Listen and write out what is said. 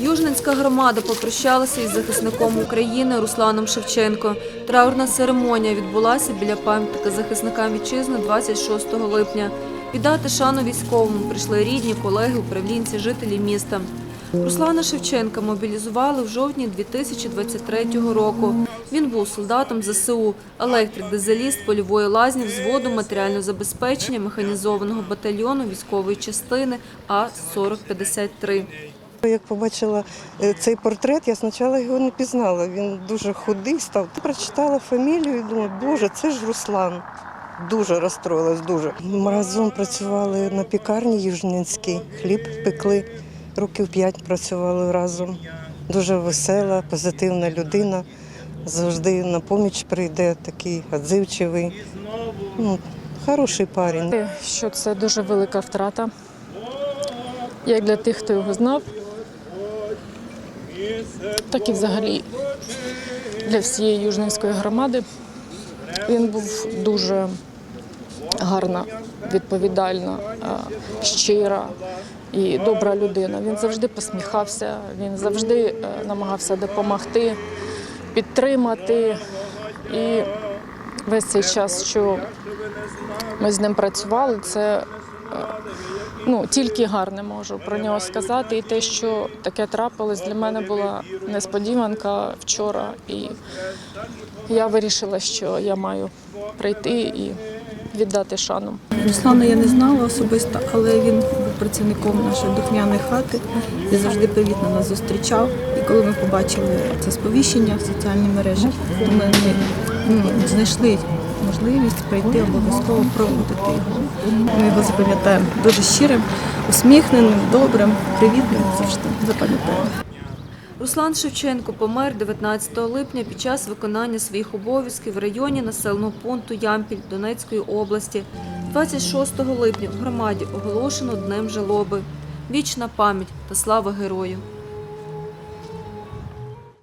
Южненська громада попрощалася із захисником України Русланом Шевченко. Траурна церемонія відбулася біля пам'ятника захисникам вітчизни 26 липня. Віддати шану військовому прийшли рідні, колеги, управлінці, жителі міста. Руслана Шевченка мобілізували в жовтні 2023 року. Він був солдатом ЗСУ, електрик, дизеліст польової лазні взводу матеріального забезпечення механізованого батальйону військової частини А-4053. Як побачила е, цей портрет, я спочатку його не пізнала. Він дуже худий став. Прочитала фамілію і думаю, боже, це ж Руслан. Дуже розстроїлась, дуже. Ми разом працювали на пікарні Южненській, хліб пекли. Років п'ять працювали разом. Дуже весела, позитивна людина. Завжди на поміч прийде, такий відзивчивий. Ну, хороший парень. що це дуже велика втрата, як для тих, хто його знав, так і взагалі для всієї Южненської громади. Він був дуже гарна, відповідальна, е, щира і добра людина. Він завжди посміхався, він завжди е, намагався допомогти, підтримати. І весь цей час, що ми з ним працювали, це ну, тільки гарне можу про нього сказати. І те, що таке трапилось, для мене була несподіванка вчора. І я вирішила, що я маю прийти і віддати шану. Руслана я не знала особисто, але він був працівником нашої духмяної хати і завжди привітно нас зустрічав. І коли ми побачили це сповіщення в соціальній мережі, то ми знайшли можливість прийти обов'язково проводити його. Ми його запам'ятаємо дуже щирим, усміхненим, добрим, привітним завжди запам'ятаємо. Руслан Шевченко помер 19 липня під час виконання своїх обов'язків в районі населеного пункту Ямпіль Донецької області. 26 липня в громаді оголошено Днем жалоби. Вічна пам'ять та слава герою.